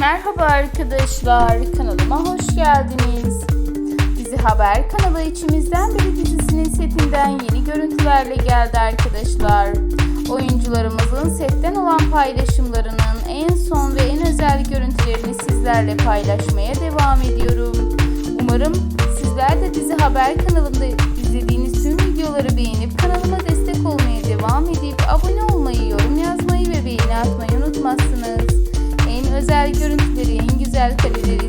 Merhaba arkadaşlar, kanalıma hoş geldiniz. Dizi Haber kanalı içimizden biri dizisinin setinden yeni görüntülerle geldi arkadaşlar. Oyuncularımızın setten olan paylaşımlarının en son ve en özel görüntülerini sizlerle paylaşmaya devam ediyorum. Umarım sizler de Dizi Haber kanalında izlediğiniz tüm videoları beğenip Görüntüleri, en güzel kareleri